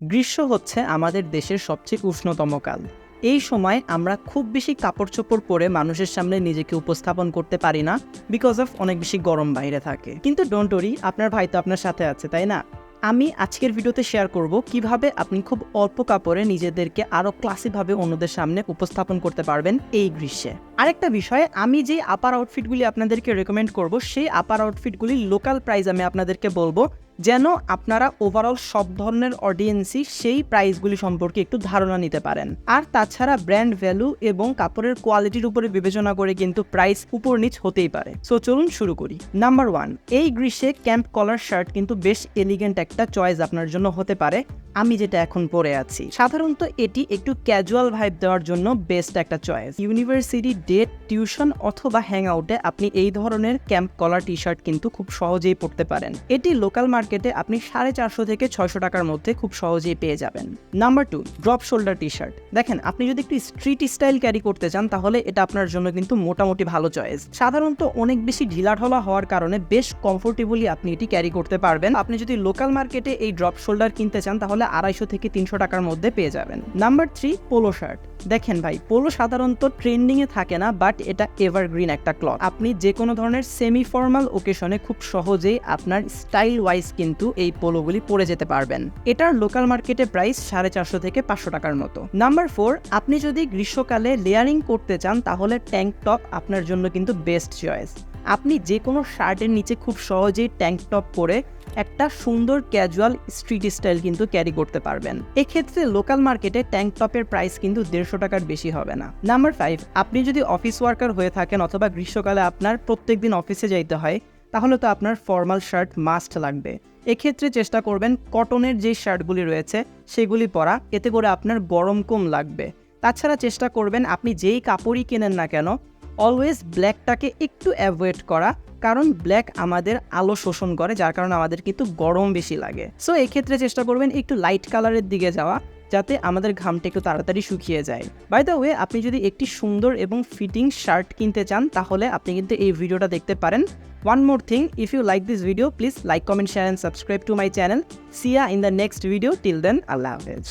গ্রীষ্ম হচ্ছে আমাদের দেশের সবচেয়ে উষ্ণতম কাল। এই সময় আমরা খুব বেশি কাপড় চোপড় পরে মানুষের সামনে নিজেকে উপস্থাপন করতে পারি না বিকজ অফ অনেক বেশি গরম বাইরে থাকে। কিন্তু ডোন্ট ওরি আপনার ভাই তো আপনার সাথে আছে, তাই না? আমি আজকের ভিডিওতে শেয়ার করব কীভাবে আপনি খুব অল্প কাপড়ে নিজেদেরকে আরও ক্লাসিকভাবে অন্যদের সামনে উপস্থাপন করতে পারবেন এই গ্রীষ্মে। আরেকটা বিষয়, আমি যে আপার আউটফিটগুলি আপনাদেরকে রেকমেন্ড করব, সেই আপার আউটফিটগুলি লোকাল প্রাইস আমি আপনাদেরকে বলব। যেন আপনারা ওভারঅল সব ধরনের অডিয়েন্সই সেই প্রাইসগুলি সম্পর্কে একটু ধারণা নিতে পারেন। আর তাছাড়া ব্র্যান্ড ভ্যালু এবং কাপড়ের কোয়ালিটির উপরে বিবেচনা করে কিন্তু প্রাইস উপর নিচ হতেই পারে। সো চলুন শুরু করি। নাম্বার ওয়ান এই গ্রীষ্মে ক্যাম্প কলার শার্ট কিন্তু বেশ এলিগেন্ট একটা চয়েস আপনার জন্য হতে পারে। আমি যেটা এখন পরে আছি। সাধারণত এটি একটু ক্যাজুয়াল ভাইব দেওয়ার জন্য বেস্ট একটা চয়েস ইউনিভার্সিটি ডেট টিউশন অথবা হ্যাং আউটে আপনি এই ধরনের ক্যাম্প কলার টি শার্ট কিন্তু খুব সহজেই পরতে পারেন। এটি লোকাল মার্কেটে আপনি সাড়ে চারশো থেকে ছয়শো টাকার মধ্যে খুব সহজেই পেয়ে যাবেন। Number two drop shoulder T-shirt দেখেন, আপনি যদি একটু স্ট্রিট স্টাইল ক্যারি করতে চান, তাহলে এটা আপনার জন্য কিন্তু মোটামুটি ভালো চয়েস সাধারণত অনেক বেশি ঢিলাঢালা হওয়ার কারণে বেশ কমফোর্টেবলি আপনি এটি ক্যারি করতে পারবেন। আপনি যদি লোকাল মার্কেটে এই ড্রপ শোল্ডার কিনতে চান তাহলে আড়াইশো থেকে তিনশো টাকার মধ্যে পেয়ে যাবেন। Number three, polo shirt. দেখেন ভাই, পোলো সাধারণত ট্রেন্ডিংয়ে থাকে না, বাট এটা এভারগ্রিন একটা ক্লথ। আপনি যে কোনো ধরনের সেমি ফর্মাল ওকেশনে খুব সহজেই আপনার স্টাইল ওয়াইজ কিন্তু এই পোলোগুলি পরে যেতে পারবেন। এটার লোকাল মার্কেটে প্রাইস সাড়ে চারশো থেকে পাঁচশো টাকার মতো। নাম্বার ফোর, আপনি যদি গ্রীষ্মকালে লেয়ারিং করতে চান, তাহলে ট্যাঙ্ক টপ আপনার জন্য কিন্তু বেস্ট চয়েস আপনি যে কোনো শার্টের নিচে খুব সহজেই ট্যাঙ্ক টপ পরে একটা সুন্দর ক্যাজুয়াল স্ট্রিট স্টাইল কিন্তু ক্যারি করতে পারবেন। এক্ষেত্রে লোকাল মার্কেটে ট্যাঙ্ক টপের প্রাইস কিন্তু দেড়শো টাকার বেশি হবে না। নাম্বার ফাইভ আপনি যদি অফিস ওয়ার্কার হয়ে থাকেন অথবা গ্রীষ্মকালে আপনার প্রত্যেক দিন অফিসে যাইতে হয়, তাহলে তো আপনার ফর্মাল শার্ট মাস্ট লাগবে। এক্ষেত্রে চেষ্টা করবেন কটনের যে শার্টগুলি রয়েছে, সেগুলি পরা, এতে করে আপনার গরম কম লাগবে। তাছাড়া চেষ্টা করবেন আপনি যেই কাপড়ই কেনেন না কেন অলওয়েজ ব্ল্যাকটাকে একটু অ্যাভয়েড করা কারণ ব্ল্যাক আমাদের আলো শোষণ করে, যার কারণে আমাদের কিন্তু গরম বেশি লাগে। সো এক্ষেত্রে চেষ্টা করবেন একটু লাইট কালারের দিকে যাওয়া, যাতে আমাদের ঘামটা একটু তাড়াতাড়ি শুকিয়ে যায়। বাই দ্য ওয়ে আপনি যদি একটি সুন্দর এবং ফিটিং শার্ট কিনতে চান, তাহলে আপনি কিন্তু এই ভিডিওটা দেখতে পারেন। One more thing if you like this video please like comment share and subscribe to my channel see ya in the next video till then আল্লাহ হাফেজ